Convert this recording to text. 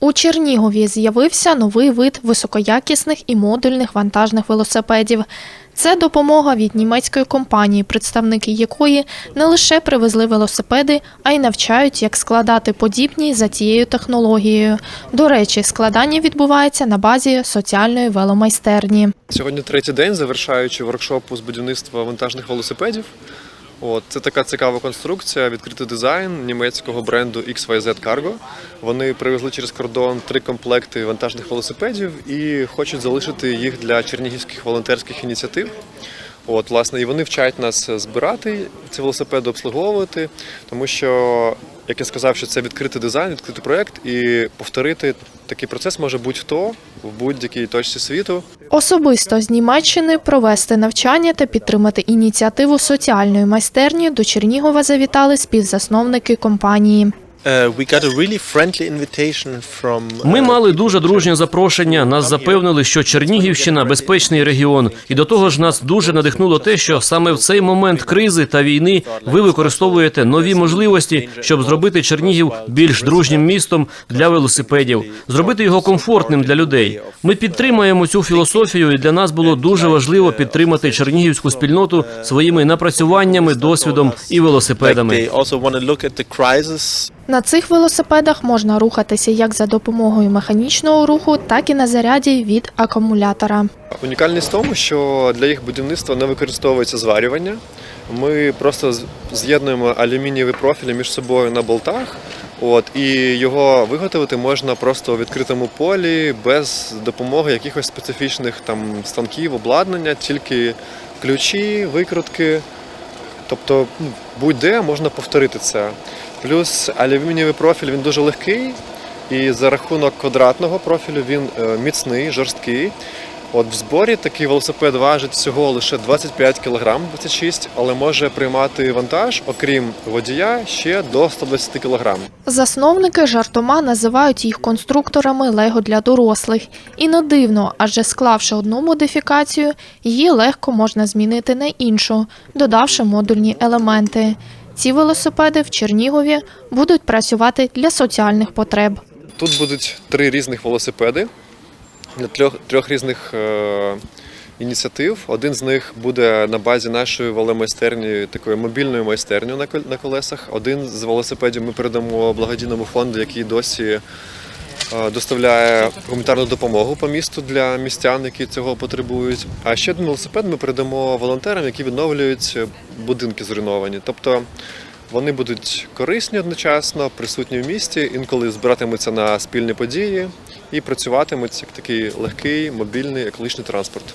У Чернігові з'явився новий вид високоякісних і модульних вантажних велосипедів. Це допомога від німецької компанії, представники якої не лише привезли велосипеди, а й навчають, як складати подібні за цією технологією. До речі, складання відбувається на базі соціальної веломайстерні. Сьогодні третій день, завершаючи воркшопу з будівництва вантажних велосипедів. От, це така цікава конструкція, відкритий дизайн німецького бренду XYZ Cargo. Вони привезли через кордон три комплекти вантажних велосипедів і хочуть залишити їх для чернігівських волонтерських ініціатив. От, власне, і вони вчать нас збирати ці велосипеди, обслуговувати, тому що, як я сказав, що це відкритий дизайн, відкритий проект, і повторити такий процес може будь-хто в будь-якій точці світу. Особисто з Німеччини провести навчання та підтримати ініціативу соціальної майстерні до Чернігова завітали співзасновники компанії. Uh, uh, Ми мали дуже дружнє запрошення. Нас запевнили, що Чернігівщина безпечний регіон, і до того ж нас дуже надихнуло те, що саме в цей момент кризи та війни ви використовуєте нові можливості, щоб зробити Чернігів більш дружнім містом для велосипедів, зробити його комфортним для людей. Ми підтримуємо цю філософію, і для нас було дуже важливо підтримати чернігівську спільноту своїми напрацюваннями, досвідом і велосипедами. На цих велосипедах можна рухатися як за допомогою механічного руху, так і на заряді від акумулятора. Унікальність в тому, що для їх будівництва не використовується зварювання. Ми просто з'єднуємо алюмінієві профілі між собою на болтах. От, і його виготовити можна просто у відкритому полі без допомоги якихось специфічних там станків, обладнання, тільки ключі, викрутки. Тобто ну, будь-де можна повторити це. Плюс алюмінієвий профіль він дуже легкий, і за рахунок квадратного профілю він е, міцний, жорсткий. От в зборі такий велосипед важить всього лише 25 кг, 26, але може приймати вантаж, окрім водія, ще до 120 кг. Засновники жартома називають їх конструкторами Лего для дорослих. І не дивно, адже склавши одну модифікацію, її легко можна змінити на іншу, додавши модульні елементи. Ці велосипеди в Чернігові будуть працювати для соціальних потреб. Тут будуть три різних велосипеди трьох, трьох різних е, ініціатив. Один з них буде на базі нашої веломайстерні, такої мобільної майстерні на, на колесах. Один з велосипедів ми передамо благодійному фонду, який досі е, доставляє гуманітарну допомогу по місту для містян, які цього потребують. А ще один велосипед ми передамо волонтерам, які відновлюють будинки зруйновані. Тобто вони будуть корисні одночасно, присутні в місті, інколи збиратимуться на спільні події і працюватимуть як такий легкий мобільний екологічний транспорт.